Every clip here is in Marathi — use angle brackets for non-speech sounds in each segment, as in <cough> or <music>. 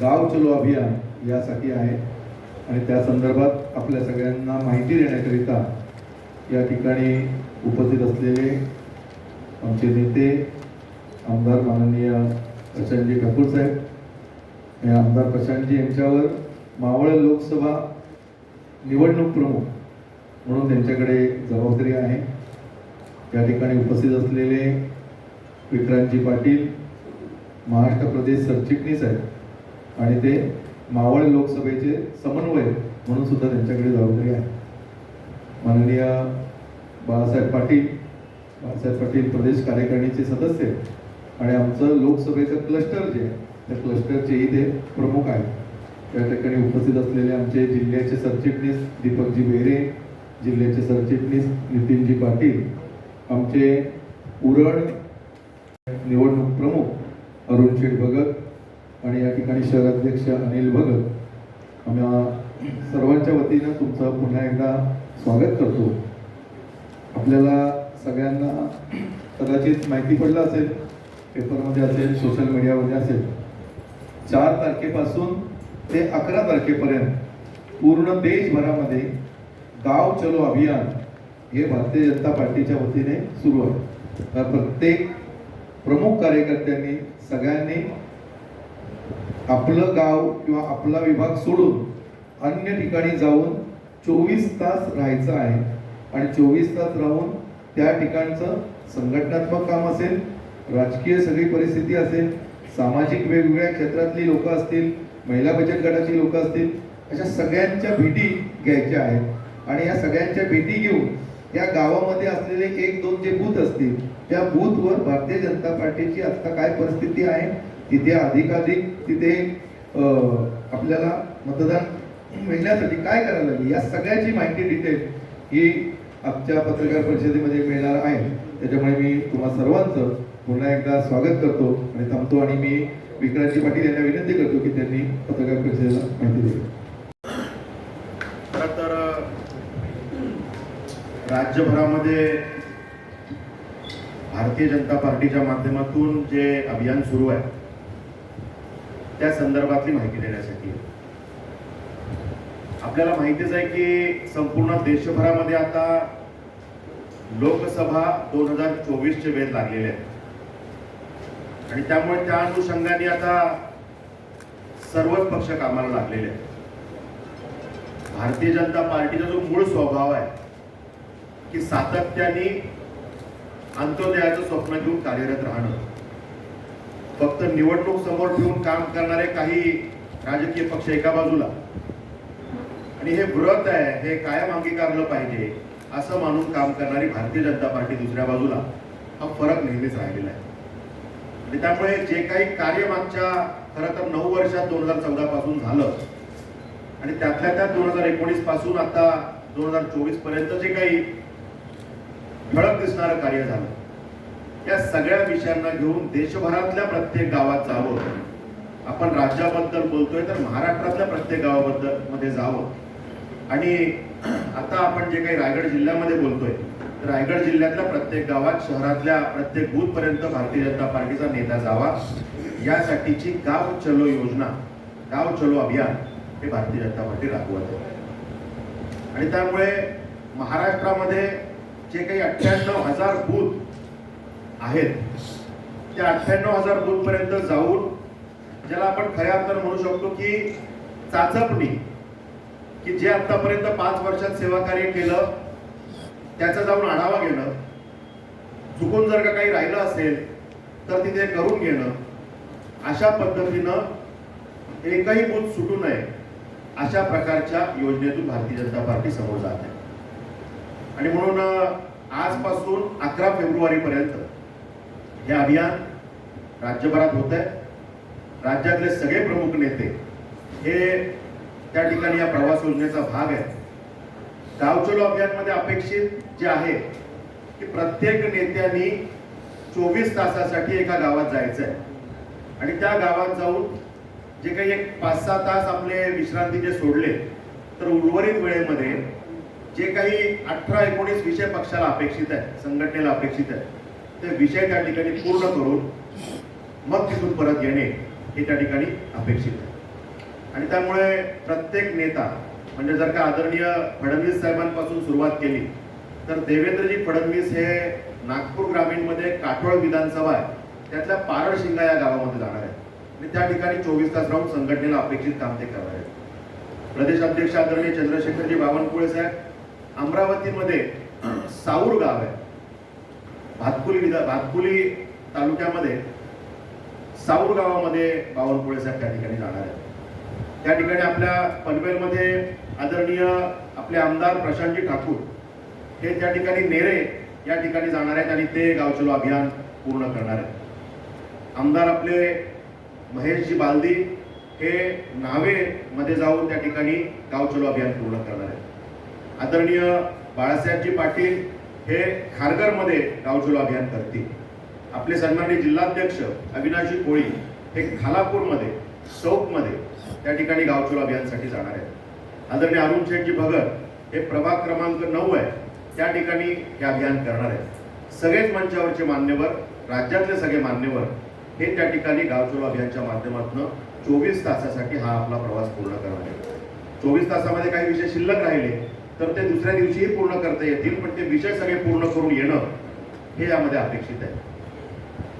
गाव चलो अभियान यासाठी आहे. आणि त्या संदर्भात आपल्या सगळ्यांना माहिती देण्याकरिता या ठिकाणी उपस्थित असलेले आमचे नेते आमदार माननीय प्रशांतजी ठाकूर साहेब हे आमदार प्रशांतजी यांच्यावर मावळ लोकसभा निवडणूक प्रमुख म्हणून त्यांच्याकडे जबाबदारी आहे. या ठिकाणी उपस्थित असलेले विक्रांतजी पाटील महाराष्ट्र प्रदेश सरचिटणीस आहेत. आणि ते मावळ लोकसभेचे समन्वय म्हणून सुद्धा त्यांच्याकडे जबाबदारी आहे. माननीय बाळासाहेब पाटील बाळासाहेब पाटील प्रदेश कार्यकारिणीचे सदस्य आणि आमचं लोकसभेचं क्लस्टर जे आहे त्या क्लस्टरचेही ते प्रमुख आहेत. या ठिकाणी उपस्थित असलेले आमचे जिल्ह्याचे सरचिटणीस दीपकजी बेरे जिल्ह्याचे सरचिटणीस नितीनजी पाटील आमचे उरण निवडणूक प्रमुख अरुण शेठ भगत आणि या ठिकाणी शहराध्यक्ष अनिल भगत आम्ही सर्वांच्या वतीनं तुमचं पुन्हा एकदा स्वागत करतो. आपल्याला सगळ्यांना कदाचित माहिती पडलं असेल पेपरमध्ये असेल सोशल मीडियामध्ये असेल चार तारखेपासून ते अकरा तारखेपर्यंत पूर्ण देशभरामध्ये गाव चलो अभियान हे भारतीय जनता पार्टीच्या वतीने सुरू आहे. तर प्रत्येक प्रमुख कार्यकर्त्यांनी सगळ्यांनी आपलं गाव किंवा आपला विभाग सोडून अन्य ठिकाणी जाऊन चोवीस तास राहायचं आहे. आणि चोवीस तास राहून त्या ठिकाणचं संघटनात्मक काम असेल राजकीय सगळी परिस्थिती असेल सामाजिक वेगवेगळ्या क्षेत्रातली लोक असतील महिला बचत गटाची लोक असतील अशा सगळ्यांच्या भेटी घ्यायच्या आहेत. आणि या सगळ्यांच्या भेटी घेऊन या गावामध्ये असलेले एक दोन जे बूथ असतील त्या बूथवर भारतीय जनता पार्टीची आता काय परिस्थिती आहे तिथे अधिकाधिक तिथे अं, आपल्याला मतदान मिळण्यासाठी काय करायला लागेल? या सगळ्याची माहिती डिटेल ही आमच्या पत्रकार परिषदेमध्ये मिळणार आहे. त्याच्यामुळे मी तुम्हा सर्वांचं पुन्हा एकदा स्वागत करतो आणि थांबतो आणि मी विक्रांतजी पाटील यांना विनंती करतो की त्यांनी पत्रकार परिषदेला माहिती दिली खरं तर राज्यभरामध्ये भारतीय जनता पार्टीच्या माध्यमातून जे अभियान सुरू आहे त्या संदर्भातली माहिती देण्यासाठी. आपल्याला माहितीच आहे की संपूर्ण देशभरामध्ये आता लोकसभा दोन हजार चोवीसचे वेध लागलेले आहेत. आणि त्यामुळे त्या अनुषंगाने आता सर्वच पक्ष कामाला लागलेले आहेत. भारतीय जनता पार्टीचा जो मूळ स्वभाव आहे की सातत्याने अंत्योदयाचं स्वप्न घेऊन कार्यरत राहणं. फक्त निवडणूक समोर ठेवून काम करणारे काही राजकीय पक्ष एका बाजूला. आणि हे व्रत आहे हे कायम अंगीकारलं पाहिजे असं मानून काम करणारी भारतीय जनता पार्टी दुसऱ्या बाजूला हा फरक नेहमीच राहिलेला आहे. आणि त्यामुळे जे काही कार्य मागच्या खरं तर नऊ वर्षात दोन हजार चौदा पासून झालं आणि त्यातल्या त्यात दोन हजार एकोणीसपासून आता दोन हजार चोवीसपर्यंत जे काही ठळक दिसणारं कार्य झालं या सगळ्या विषयांना घेऊन देशभरातल्या प्रत्येक गावात जावं. आपण राज्याबद्दल बोलतोय तर महाराष्ट्रातल्या प्रत्येक गावाबद्दलमध्ये जावं. आणि आता आपण जे काही रायगड जिल्ह्यामध्ये बोलतोय तर रायगड जिल्ह्यातल्या प्रत्येक गावात शहरातल्या प्रत्येक बूथ पर्यंत भारतीय जनता पार्टीचा नेता जावा. यासाठीची गाव चलो योजना गाव चलो अभियान हे भारतीय जनता पार्टी राबवत आहे. आणि त्यामुळे महाराष्ट्रामध्ये जे काही अठ्ठ्याण्णव हजार बूथ आहेत. त्या अठ्ठ्याण्णव हजार बूथ पर्यंत जाऊन ज्याला आपण खऱ्या अर्थानं म्हणू शकतो की चाचपणी की जे आतापर्यंत पाच वर्षात सेवा कार्य केलं त्याचा जाऊन आढावा घेणं चुकून जर का काही राहिलं असेल तर तिथे करून घेणं अशा पद्धतीनं एकही बूथ सुटू नये अशा प्रकारच्या योजनेतून भारतीय जनता पार्टी समोर जात आहे. आणि म्हणून आजपासून अकरा फेब्रुवारीपर्यंत हे अभियान राज्यभरात होत आहे. राज्यातले सगळे प्रमुख नेते हे त्या ठिकाणी या प्रवास योजनेचा भाग आहे गावचलो अभियानमध्ये अपेक्षित जे आहे की प्रत्येक नेत्यांनी चोवीस तासासाठी एका गावात जायचं आहे. आणि त्या गावात जाऊन जे काही एक पाच सहा तास आपले विश्रांतीचे सोडले तर उर्वरित वेळेमध्ये जे काही अठरा एकोणीस विषय पक्षाला अपेक्षित आहे संघटनेला अपेक्षित आहे ते विषय त्या ठिकाणी पूर्ण करून मग तिथून परत येणे हे त्या ठिकाणी अपेक्षित आहे. आणि त्यामुळे प्रत्येक नेता म्हणजे जर का आदरणीय फडणवीस साहेबांपासून सुरुवात केली तर देवेंद्रजी फडणवीस हे नागपूर ग्रामीणमध्ये काठोळ विधानसभा आहे. त्यातल्या पारडशिंगा या गावामध्ये जाणार आहे आणि त्या ठिकाणी चोवीस तास राहून संघटनेला अपेक्षित काम ते करणार आहेत. प्रदेश अध्यक्ष आदरणीय चंद्रशेखरजी बावनकुळे साहेब अमरावतीमध्ये साऊर गाव आहे. भातकुली विधा भातकुली तालुक्यामध्ये साऊर गावामध्ये बावनकुळे साहेब त्या ठिकाणी जाणार आहेत. त्या ठिकाणी आपल्या पनवेलमध्ये आदरणीय आपले आमदार प्रशांतजी ठाकूर हे त्या ठिकाणी नेरे या ठिकाणी जाणार आहेत आणि ते गावचलो अभियान पूर्ण करणार आहेत. आमदार आपले महेशजी बालदी हे नावेमध्ये जाऊन त्या ठिकाणी गावचलो अभियान पूर्ण करणार आहेत. आदरणीय बाळासाहेबजी पाटील हे खारघरमध्ये गावचलो अभियान करतील. आपले सन्माननीय जिल्हाध्यक्ष अविनाशी कोळी हे खालापूरमध्ये चौकमध्ये त्या ठिकाणी गावचलो अभियानसाठी जाणार आहेत. आदरणीय अरुण शेठजी भगत हे प्रभाग क्रमांक नऊ आहे त्या ठिकाणी हे अभियान करणार आहेत. सगळेच मंचावरचे मान्यवर राज्यातले सगळे मान्यवर हे त्या ठिकाणी गावचलो अभियानच्या माध्यमातून चोवीस तासासाठी हा आपला प्रवास पूर्ण करणार आहे चोवीस तासामध्ये काही विषय शिल्लक राहिले तर ते दुसऱ्या दिवशीही पूर्ण करता येतील पण ते विषय सगळे पूर्ण करून येणं हे यामध्ये अपेक्षित आहे.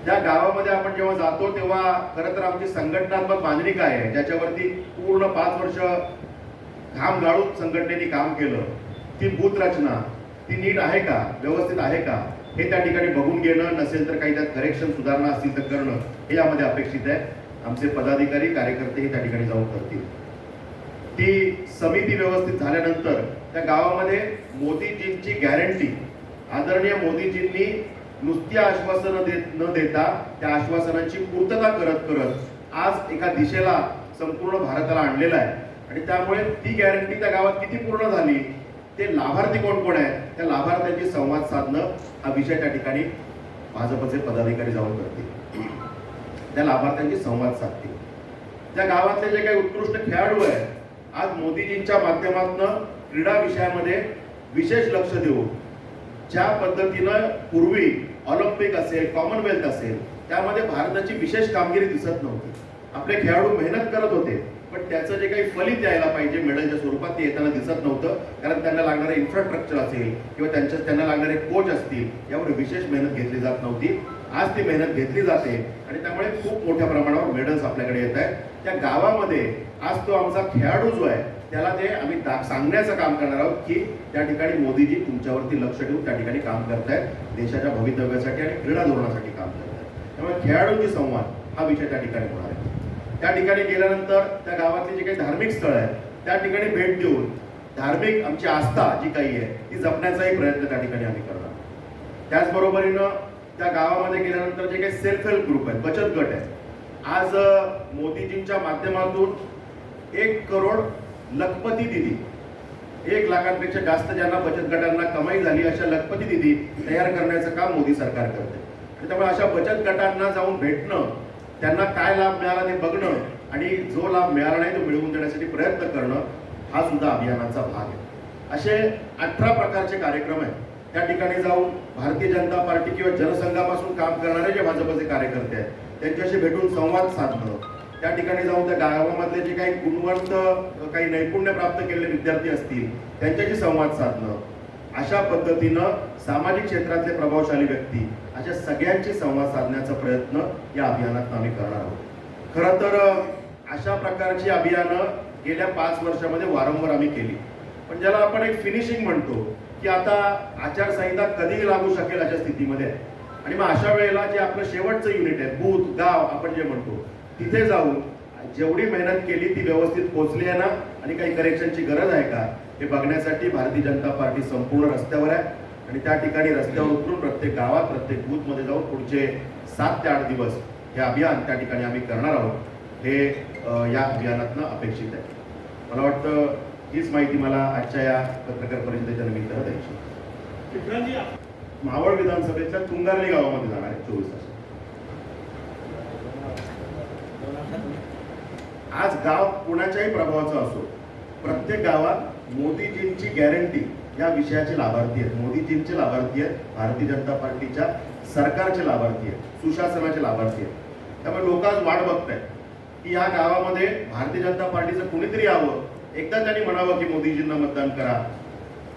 त्या गावामध्ये आपण जेव्हा जातो तेव्हा खरं तर आमची संघटनात्मक बांधणी काय आहे? ज्याच्यावरती पूर्ण पाच वर्ष घाम गाळून संघटनेने काम केलं ती भूतरचना रचना ती नीट आहे का? व्यवस्थित आहे का? हे त्या ठिकाणी बघून घेणं नसेल तर काही त्यात करेक्शन सुधारणा असतील तर करणं हे यामध्ये अपेक्षित आहे. आमचे पदाधिकारी कार्यकर्ते हे त्या ठिकाणी जाऊन करतील. ती समिती व्यवस्थित झाल्यानंतर त्या गावामध्ये मोदीजींची गॅरंटी आदरणीय मोदीजींनी नुसती आश्वासनं देत न देता त्या आश्वासनांची पूर्तता करत करत आज एका दिशेला संपूर्ण भारताला आणलेला आहे. आणि त्यामुळे ती गॅरंटी त्या गावात किती पूर्ण झाली ते लाभार्थी कोण कोण आहेत त्या लाभार्थ्यांची संवाद साधणं हा विषय त्या ठिकाणी भाजपचे पदाधिकारी जाऊन करतील. त्या लाभार्थ्यांची संवाद साधतील. त्या गावातले जे काही उत्कृष्ट खेळाडू आहेत आज मोदीजींच्या माध्यमातून क्रीडा विषयामध्ये विशेष लक्ष देऊ ज्या पद्धतीनं पूर्वी ऑलिम्पिक असेल कॉमनवेल्थ असेल त्यामध्ये भारताची विशेष कामगिरी दिसत नव्हती. आपले खेळाडू मेहनत करत होते पण त्याचं जे काही फलित यायला पाहिजे मेडलच्या स्वरूपात ते येताना दिसत नव्हतं. कारण त्यांना लागणारे इन्फ्रास्ट्रक्चर असेल किंवा त्यांच्या त्यांना लागणारे कोच असतील यावर विशेष मेहनत घेतली जात नव्हती. आज ती मेहनत घेतली जाते आणि त्यामुळे खूप मोठ्या प्रमाणावर मेडल्स आपल्याकडे येत आहेत. त्या गावामध्ये आज तो आमचा खेळाडू जो आहे त्याला ते आम्ही दा- सांगण्याचं काम करणार आहोत की त्या ठिकाणी मोदीजी तुमच्यावरती लक्ष ठेवून त्या ठिकाणी काम करतायत. देशाच्या भवितव्यासाठी आणि क्रीडा धोरणासाठी काम करतायत. त्यामुळे खेळाडूंची संवाद हा विषय त्या ठिकाणी होणार आहे. त्या ठिकाणी गेल्यानंतर त्या गावातली जी काही धार्मिक स्थळ आहेत त्या ठिकाणी भेट देऊन धार्मिक आमची आस्था जी काही आहे ती जपण्याचाही प्रयत्न त्या ठिकाणी आम्ही करणार त्याचबरोबरीनं त्या गावामध्ये गेल्यानंतर जे काही सेल्फ हेल्प ग्रुप आहेत बचत गट आहेत आज मोदीजींच्या माध्यमातून एक करोड लखपती दिदी एक लाखांपेक्षा जास्त ज्यांना बचत गटांना कमाई झाली अशा लखपती दिदी तयार करण्याचं काम मोदी सरकार करते त्यामुळे अशा बचत गटांना जाऊन भेटणं त्यांना काय लाभ मिळाला ते बघणं आणि जो लाभ मिळाला नाही तो मिळवून देण्यासाठी प्रयत्न करणं हा सुद्धा अभियानाचा भाग आहे. असे अठरा प्रकारचे कार्यक्रम आहेत. त्या ठिकाणी जाऊन भारतीय जनता पार्टी किंवा जनसंघापासून काम करणारे जे भाजपचे कार्यकर्ते आहेत त्यांच्याशी भेटून संवाद साधणं. त्या ठिकाणी जाऊन त्या गावामधले जे काही गुणवंत काही नैपुण्य प्राप्त केलेले विद्यार्थी असतील त्यांच्याशी संवाद साधणं. अशा पद्धतीनं सामाजिक क्षेत्रातले प्रभावशाली व्यक्ती अशा सगळ्यांशी संवाद साधण्याचा प्रयत्न या अभियानात आम्ही करणार आहोत. खरं तर अशा प्रकारची अभियानं गेल्या पाच वर्षामध्ये वारंवार आम्ही केली. पण ज्याला आपण एक फिनिशिंग म्हणतो की आता आचारसंहिता कधी लागू शकेल अशा स्थितीमध्ये आहे. आणि मग अशा वेळेला जे आपलं शेवटचं युनिट आहे बूथ गाव आपण जे म्हणतो तिथे जाऊन जेवढी मेहनत केली ती व्यवस्थित पोहोचली आहे ना आणि काही करेक्शनची गरज आहे का हे बघण्यासाठी भारतीय जनता पार्टी संपूर्ण रस्त्यावर आहे. आणि त्या ठिकाणी रस्त्यावर उतरून प्रत्येक गावात प्रत्येक बूथमध्ये जाऊन पुढचे सात ते आठ दिवस हे अभियान त्या ठिकाणी आम्ही करणार आहोत. हे या अभियानातनं अपेक्षित आहे. मला वाटतं हीच माहिती मला आजच्या या पत्रकार परिषदेच्या निमित्तानं द्यायची मावळ विधानसभेच्या तुंगारली गावामध्ये जाणार आहे चोवीस तास. आज गाव कुणाच्याही प्रभावाचं असो प्रत्येक गावात मोदीजींची गॅरंटी या विषयाचे लाभार्थी आहेत. मोदीजींचे लाभार्थी आहेत भारतीय जनता पार्टीच्या सरकारचे लाभार्थी आहेत सुशासनाचे लाभार्थी आहेत. त्यामुळे लोक आज वाट बघतायत की या गावामध्ये भारतीय जनता पार्टीचं कुणीतरी यावं एकदा त्यांनी म्हणावं की मोदीजींना मतदान करा.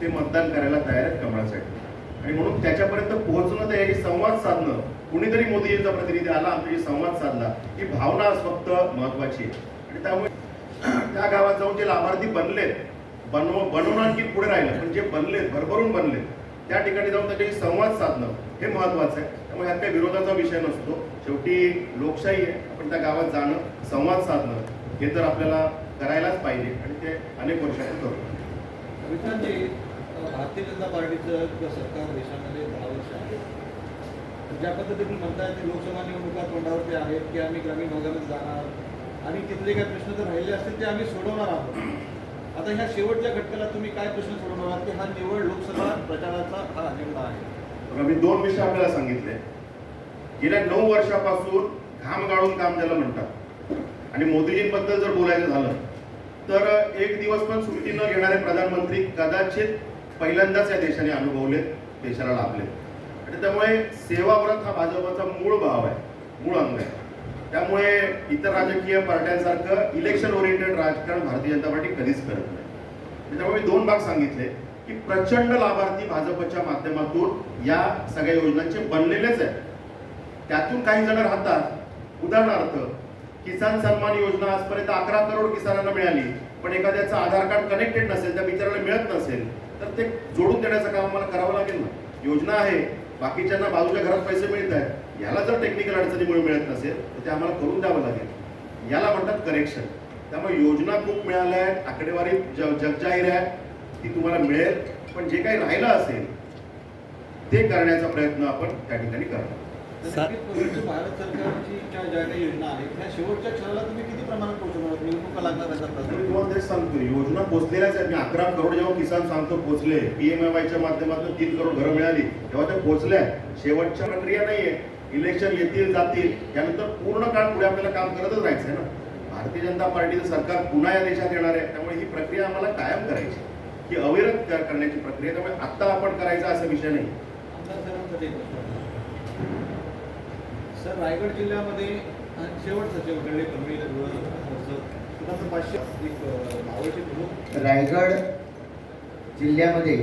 ते मतदान करायला तयार आहेत कमळासाठी आणि म्हणून त्याच्यापर्यंत पोहोचणं त्याची संवाद साधणं. कुणीतरी मोदीजींचा प्रतिनिधी आला आमच्याशी संवाद साधला. ही भावना आज फक्त महत्वाची आहे. आणि त्यामुळे <clears throat> त्या गावात जाऊन जे लाभार्थी बनलेत बनव बनवणं आणखी पुढे राहिलं पण जे बनलेत भरभरून बनलेत त्या ठिकाणी जाऊन त्याच्याशी संवाद साधणं हे महत्वाचं आहे. त्यामुळे ह्यात काही विरोधाचा विषय नसतो. शेवटी लोकशाही आहे. आपण त्या गावात जाणं संवाद साधणं हे तर आपल्याला करायलाच पाहिजे आणि ते अनेक वर्षातून करतो अ, भारतीय जनता पार्टीचं किंवा सरकार देशामध्ये दहा वर्ष आहे. ज्या पद्धतीने म्हणताय ते लोकसभा निवडणुका तोंडावरती आहेत की आम्ही ग्रामीण भागामध्ये जाणार. आणि तिथले काही प्रश्न जर राहिले असतील ते आम्ही सोडवणार आहोत. आता ह्या शेवटच्या घटकाला तुम्ही काय प्रश्न सोडवणार आहात की हा निवड लोकसभा प्रचाराचा हा अजेंडा आहे? बघा मी दोन विषय आपल्याला सांगितले. गेल्या नऊ वर्षापासून घाम गाळून काम ज्याला म्हणतात. आणि मोदीजींबद्दल जर बोलायचं झालं तर एक दिवस पण सुट्टी न घेणारे प्रधानमंत्री कदाचित पहिल्यांदाच या देशाने अनुभवले देशाला लाभले आणि त्यामुळे सेवाव्रत हा भाजपचा मूळ भाव आहे मूळ अंग आहे. त्यामुळे इतर राजकीय पार्ट्यांसारखं इलेक्शन ओरिएंटेड राजकारण भारतीय जनता पार्टी कधीच करत नाही. त्यामुळे मी दोन भाग सांगितले की प्रचंड लाभार्थी भाजपच्या माध्यमातून या सगळ्या योजनांचे बनलेलेच आहेत. त्यातून काही जण राहतात. उदाहरणार्थ किसान सन्मान योजना आजपर्यंत अकरा करोड किसानांना मिळाली. पण एखाद्याचं आधार कार्ड कनेक्टेड नसेल त्या बिचाराला मिळत नसेल तर ते जोडून देण्याचं काम आम्हाला करावं लागेल ना. योजना आहे बाकीच्यांना बाजूच्या घरात पैसे मिळत आहेत. याला जर टेक्निकल अडचणीमुळे मिळत नसेल तर ते आम्हाला करून द्यावं लागेल. याला म्हणतात करेक्शन त्यामुळे योजना खूप मिळाल्या आहेत आकडेवारी जग जगजाहीर आहे. ती तुम्हाला मिळेल पण जे काही राहिलं असेल ते करण्याचा प्रयत्न आपण त्या ठिकाणी करणार. भारत सरकारची ज्या ज्या काही योजना आहेत त्या शेवटच्या क्षणाला तुम्ही किती प्रमाणात पोहोचवणार आहात? निवडणुका लागणार तर त्याच्यात मी तुम्हाला तेच सांगतो योजना पोहोचलेल्याच आहेत. मी अकरा करोड जेव्हा किसान सांगतो पोहोचले पीएमएवायच्या माध्यमातून तीन करोड घरं मिळाली तेव्हा त्या पोहोचल्या शेवटच्या प्रक्रिया नाहीये. इलेक्शन येतील जातील. त्यानंतर पूर्ण काळ पुढे आपल्याला काम करतच राहायचं आहे ना. भारतीय जनता पार्टीचं सरकार पुन्हा या देशात येणार आहे. त्यामुळे ही प्रक्रिया आम्हाला कायम करायची ही अविरत कर- करण्याची प्रक्रिया त्यामुळे आता आपण करायचा असा विषय नाही आमदार साहेबांसाठी एक प्रश्न आहे. सर रायगड जिल्ह्यामध्ये आणि शेवटचं शेवटकडे कमी प्रमुख रायगड जिल्ह्यामध्ये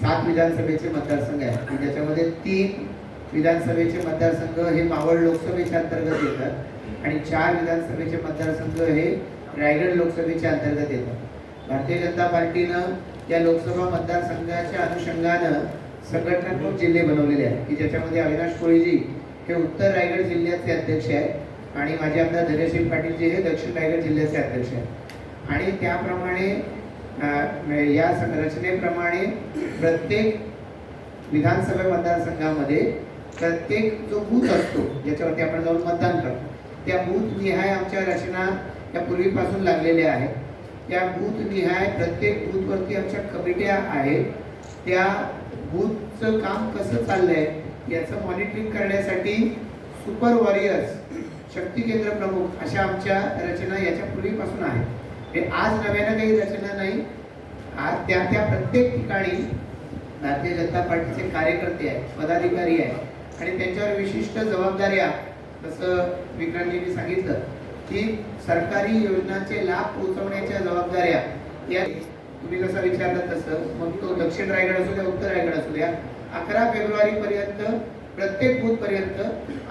सात विधानसभेचे मतदारसंघ आहेत. आणि ज्याच्यामध्ये तीन विधानसभेचे मतदारसंघ हे मावळ लोकसभेच्या अंतर्गत येतात. आणि चार विधानसभेचे मतदारसंघ हे रायगड लोकसभेच्या अंतर्गत येतात. भारतीय जनता पार्टीनं या लोकसभा मतदारसंघाच्या अनुषंगानं संघटनात्मक जिल्हे बनवलेले आहेत. की ज्याच्यामध्ये अविनाश कोळीजी हे उत्तर रायगड जिल्ह्याचे अध्यक्ष आहेत आणि माझे आमदार धैर्यशील पाटील जे हे दक्षिण रायगड जिल्ह्याचे अध्यक्ष आहेत. आणि त्याप्रमाणे या रचनेप्रमाणे प्रत्येक विधानसभा मतदारसंघामध्ये प्रत्येक जो बूथ असतो ज्याच्यावरती आपण जाऊन मतदान करतो त्या बूथ निहाय आमच्या रचना या पूर्वीपासून लागलेल्या आहेत. त्या बूथ निहाय प्रत्येक बूथवरती आमच्या कमिट्या आहेत. त्या बूथचं काम कसं चाललं आहे याचं मॉनिटरिंग करण्यासाठी सुपर वॉरियर्स शक्ती केंद्र प्रमुख अशा आमच्या रचना याच्या पूर्वीपासून आहेत. हे आज नव्यानं काही रचना नाही आज त्या त्या प्रत्येक ठिकाणी भारतीय जनता पार्टीचे कार्यकर्ते आहेत पदाधिकारी आहेत. आणि त्यांच्यावर विशिष्ट जबाबदाऱ्या जसं विक्रांतजींनी सांगितलं की सरकारी योजनांचे लाभ पोहोचवण्याच्या जबाबदाऱ्या या तुम्ही जसा विचारलं तसं मग तो दक्षिण रायगड असू द्या उत्तर रायगड असू द्या अकरा फेब्रुवारी पर्यंत प्रत्येक बूथ पर्यंत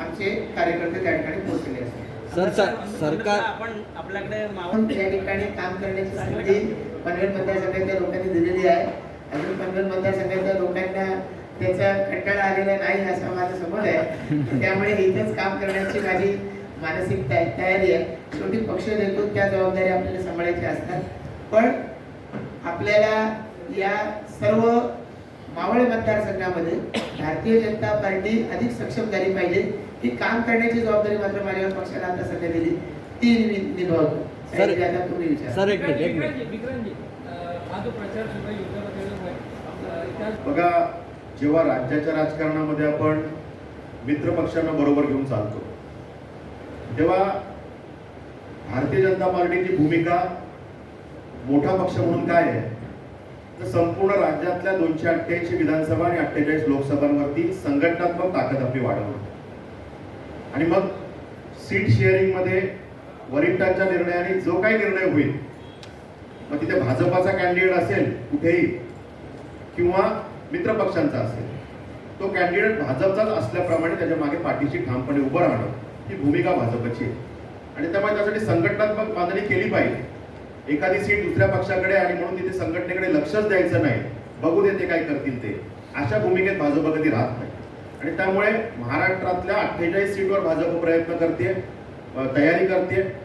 आमचे कार्यकर्ते त्या ठिकाणी पोहोचलेले असतात. सर सर सरकार आपण आपल्याकडे मावळ आपण त्या ठिकाणी काम करण्याची संधी पनवेल मतदारसंघातल्या लोकांनी दिलेली आहे. अजून पनवेल मतदारसंघातल्या लोकांना त्याचा कंटाळा आलेला नाही असं माझं समज आहे. त्यामुळे इथंच काम करण्याची माझी मानसिक तया- तयारी आहे. शेवटी पक्ष देतो त्या जबाबदाऱ्या आपल्याला सांभाळायच्या असतात. पण आपल्याला या सर्व मावळ मतदारसंघामध्ये भारतीय जनता पार्टी अधिक सक्षम झाली पाहिजे. ही काम करण्याची जबाबदारी मात्र माझ्यावर पक्षाला आता सध्या दिली. ती निभावतो सर- एक मिनिट एक मिनिट. त्या बघा जेव्हा राज्याच्या राजकारणामध्ये आपण मित्र पक्षांना बरोबर घेऊन चालतो तेव्हा भारतीय जनता पार्टीची भूमिका मोठा पक्ष म्हणून काय आहे? तर संपूर्ण राज्यातल्या दोनशे अठ्ठ्याऐंशी विधानसभा आणि अठ्ठेचाळीस लोकसभांवरती संघटनात्मक ताकद आपली वाढवणं आणि मग सीट शेअरिंगमध्ये वरिष्ठांच्या निर्णयाने जो काही निर्णय होईल मग तिथे भाजपाचा कॅन्डिडेट असेल कुठेही किंवा मित्र पक्षांचा असेल तो कॅन्डिडेट भाजपचाच असल्याप्रमाणे त्याच्यामागे पाठीशी ठामपणे उभं राहणं ही भूमिका भाजपची आहे. आणि त्यामुळे त्यासाठी संघटनात्मक बांधणी केली पाहिजे. एखादी सीट दुसऱ्या पक्षाकडे आणि म्हणून तिथे संघटनेकडे लक्षच द्यायचं नाही. बघू दे ते काय करतील ते. अशा भूमिकेत भाजप कधी राहत नाही. आणि त्यामुळे महाराष्ट्रातल्या अठ्ठेचाळीस सीटवर भाजप प्रयत्न करते तयारी करते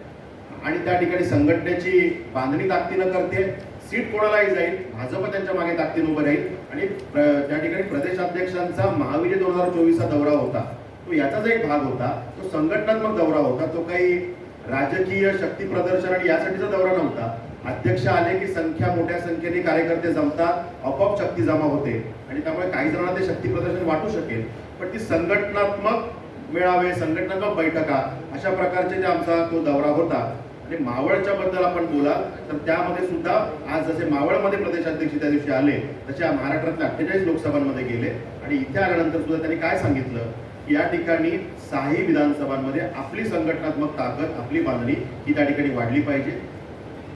आणि त्या ठिकाणी संघटनेची बांधणी ताकदीनं करते. सीट कोणालाही जाईल भाजप त्यांच्या मागे ताकदीनं उभं राहील. आणि प्र- त्या ठिकाणी प्रदेशाध्यक्षांचा महाविजय दोन हजार चोवीसचा दौरा होता. तो याचाच एक भाग होता. तो संघटनात्मक दौरा होता. तो काही राजकीय शक्ती प्रदर्शन आणि यासाठीचा दौरा नव्हता. अध्यक्ष आले की संख्या मोठ्या संख्येने कार्यकर्ते जमतात आपोआप शक्ती जमा होते. आणि त्यामुळे काही जणांना ते शक्ती प्रदर्शन वाटू शकेल. पण ती संघटनात्मक मेळावे संघटनात्मक बैठका अशा प्रकारचे जे आमचा तो दौरा होता. आणि मावळच्या बद्दल आपण बोला तर त्यामध्ये सुद्धा आज जसे मावळमध्ये प्रदेशाध्यक्ष त्या दिवशी आले तसे महाराष्ट्रातल्या अठ्ठेचाळीस लोकसभांमध्ये गेले. आणि इथे आल्यानंतर सुद्धा त्यांनी काय सांगितलं? या ठिकाणी सहाही विधानसभांमध्ये आपली संघटनात्मक ताकद आपली बांधणी ही त्या ठिकाणी वाढली पाहिजे.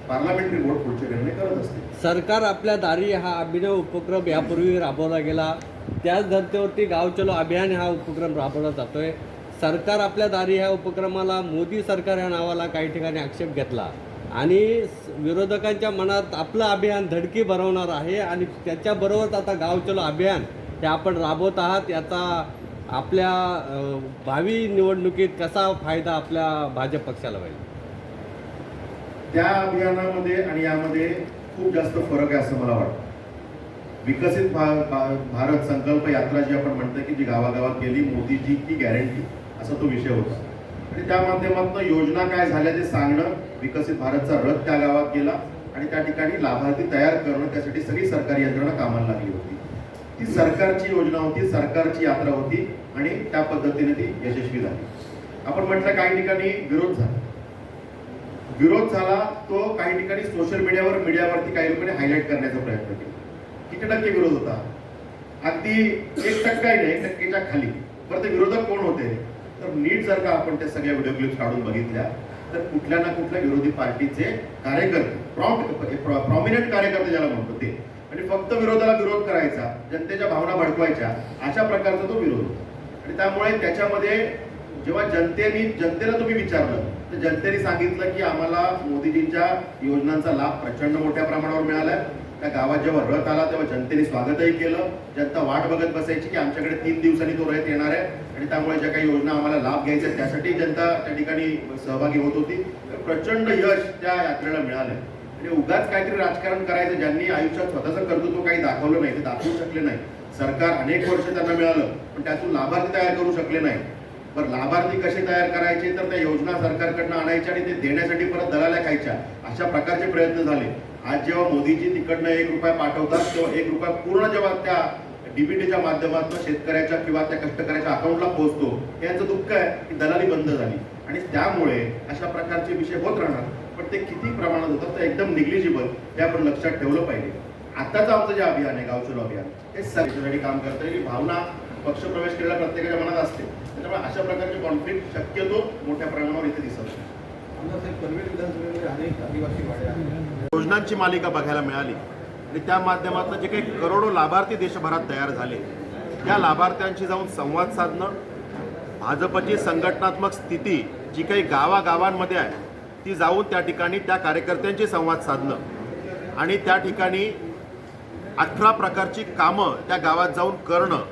पार्लमेंटरी बोर्ड पुढचे निर्णय करत असते सरकार आपल्या दारी हा अभिनव उपक्रम यापूर्वी राबवला गेला. त्याच धर्तीवरती गाव चलो अभियान हा उपक्रम राबवला जातोय. सरकार आपल्या दारी ह्या उपक्रमाला मोदी सरकार या नावाला काही ठिकाणी आक्षेप घेतला. आणि विरोधकांच्या मनात आपलं अभियान धडकी भरवणार आहे आणि त्याच्याबरोबरच आता गाव चलो अभियान हे आपण राबवत आहात याचा आपल्या भावी निवडणुकीत कसा फायदा आपल्या भाजप पक्षाला होईल? त्या अभियानामध्ये आणि यामध्ये खूप जास्त फरक आहे असं मला वाटतं. विकसित भा- भा- भारत संकल्प यात्रा जी आपण म्हणतो की जी गावागावात गेली मोदीजी की गॅरंटी असा तो विषय होता. आणि त्या माध्यमातून योजना काय झाल्या ते सांगणं विकसित भारतचा रथ त्या गावात गेला आणि त्या ठिकाणी लाभार्थी तयार करणं त्यासाठी सगळी सरकारी यंत्रणा कामाला लागली होती. ती सरकारची योजना होती सरकारची यात्रा होती आणि त्या पद्धतीने ती यशस्वी झाली. आपण म्हटलं काही ठिकाणी विरोध झाला. विरोध झाला तो काही ठिकाणी सोशल मीडियावर मीडियावरती काही लोकांनी हायलाईट करण्याचा प्रयत्न केला. किती टक्के विरोध होता? अगदी एक टक्काही नाही एक टक्केच्या खाली. बरं ते विरोधक कोण होते? तर नीट जर का आपण त्या सगळ्या व्हिडिओ क्लिप्स काढून बघितल्या तर कुठल्या ना कुठल्या विरोधी पार्टीचे कार्यकर्ते प्रॉमिनंट कार्यकर्ते ज्याला म्हणतो ते. आणि फक्त विरोधाला विरोध करायचा जनतेच्या भावना भडकवायच्या अशा प्रकारचा तो विरोध. होता आणि त्यामुळे त्याच्यामध्ये जेव्हा जनतेने जनतेला तुम्ही विचारलं तर जनतेने सांगितलं की आम्हाला मोदीजींच्या योजनांचा लाभ प्रचंड मोठ्या प्रमाणावर मिळालाय. त्या गावात जेव्हा रथ आला तेव्हा जनतेने स्वागतही केलं. जनता वाट बघत बसायची की आमच्याकडे तीन दिवसांनी तो रथ येणार आहे. आणि त्यामुळे ज्या काही योजना आम्हाला लाभ घ्यायच्या त्यासाठी जनता त्या ठिकाणी सहभागी होत होती. तर प्रचंड यश त्या यात्रेला मिळालं आणि उगाच काहीतरी राजकारण करायचं ज्यांनी आयुष्यात स्वतःचं कर्तृत्व काही दाखवलं नाही ते दाखवू शकले नाही. सरकार अनेक वर्ष त्यांना मिळालं पण त्यातून लाभार्थी तयार करू शकले नाही. बरं लाभार्थी कसे तयार करायचे तर त्या योजना सरकारकडनं आणायच्या आणि ते देण्यासाठी परत दलाल्या खायच्या अशा प्रकारचे प्रयत्न झाले. आज जेव्हा मोदीजी तिकडनं एक रुपया पाठवतात तेव्हा एक रुपया पूर्ण जेव्हा त्या डीबीटीच्या माध्यमातून शेतकऱ्याच्या किंवा त्या कष्टकऱ्याच्या अकाउंटला पोहोचतो यांचं दुःख आहे की दलाली बंद झाली. आणि त्यामुळे अशा प्रकारचे विषय होत राहणार. पण ते किती प्रमाणात होतात ते एकदम निग्लिजिबल हे आपण लक्षात ठेवलं पाहिजे. आताचं आमचं जे अभियान आहे गावचलो अभियान हे सगळ्यासाठी काम करतं ही भावना पक्षप्रवेश केलेल्या प्रत्येकाच्या मनात असते. त्याच्यामुळे अशा प्रकारचे कॉन्फ्लिक्ट शक्यतो मोठ्या प्रमाणावर इथे दिसत नाही. अनेक आदिवासी योजनांची मालिका बघायला मिळाली आणि त्या माध्यमातून जे काही करोडो लाभार्थी देशभरात तयार झाले या लाभार्थ्यांशी जाऊन संवाद साधणं भाजपची संघटनात्मक स्थिती जी काही गावागावांमध्ये आहे ती जाऊन त्या ठिकाणी त्या कार्यकर्त्यांशी संवाद साधणं. आणि त्या ठिकाणी अठरा प्रकारची कामं त्या गावात जाऊन करणं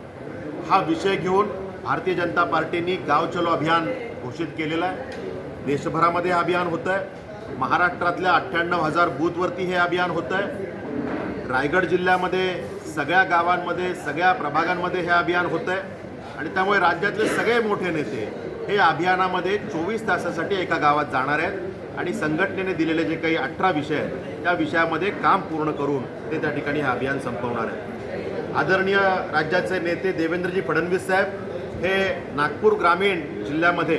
हा विषय घेऊन भारतीय जनता पार्टीने गाव चलो अभियान घोषित केलेलं आहे. देशभरामध्ये हे अभियान होतं आहे महाराष्ट्रातल्या अठ्ठ्याण्णव हजार बूथवरती हे अभियान होतं आहे रायगड जिल्ह्यामध्ये सगळ्या गावांमध्ये सगळ्या प्रभागांमध्ये हे अभियान होतं आहे आणि त्यामुळे राज्यातले सगळे मोठे नेते हे अभियानामध्ये चोवीस तासासाठी एका गावात जाणार आहेत. आणि संघटनेने दिलेले जे काही अठरा विषय आहेत त्या विषयामध्ये काम पूर्ण करून ते त्या ठिकाणी हे अभियान संपवणार आहे. आदरणीय राज्याचे नेते देवेंद्रजी फडणवीस साहेब हे नागपूर ग्रामीण जिल्ह्यामध्ये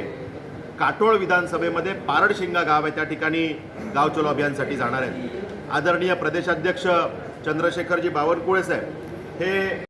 काटोळ विधानसभेमध्ये पारडशिंगा गाव आहे त्या ठिकाणी गाव चलो अभियानसाठी जाणार आहेत. आदरणीय प्रदेशाध्यक्ष चंद्रशेखरजी बावनकुळे साहेब हे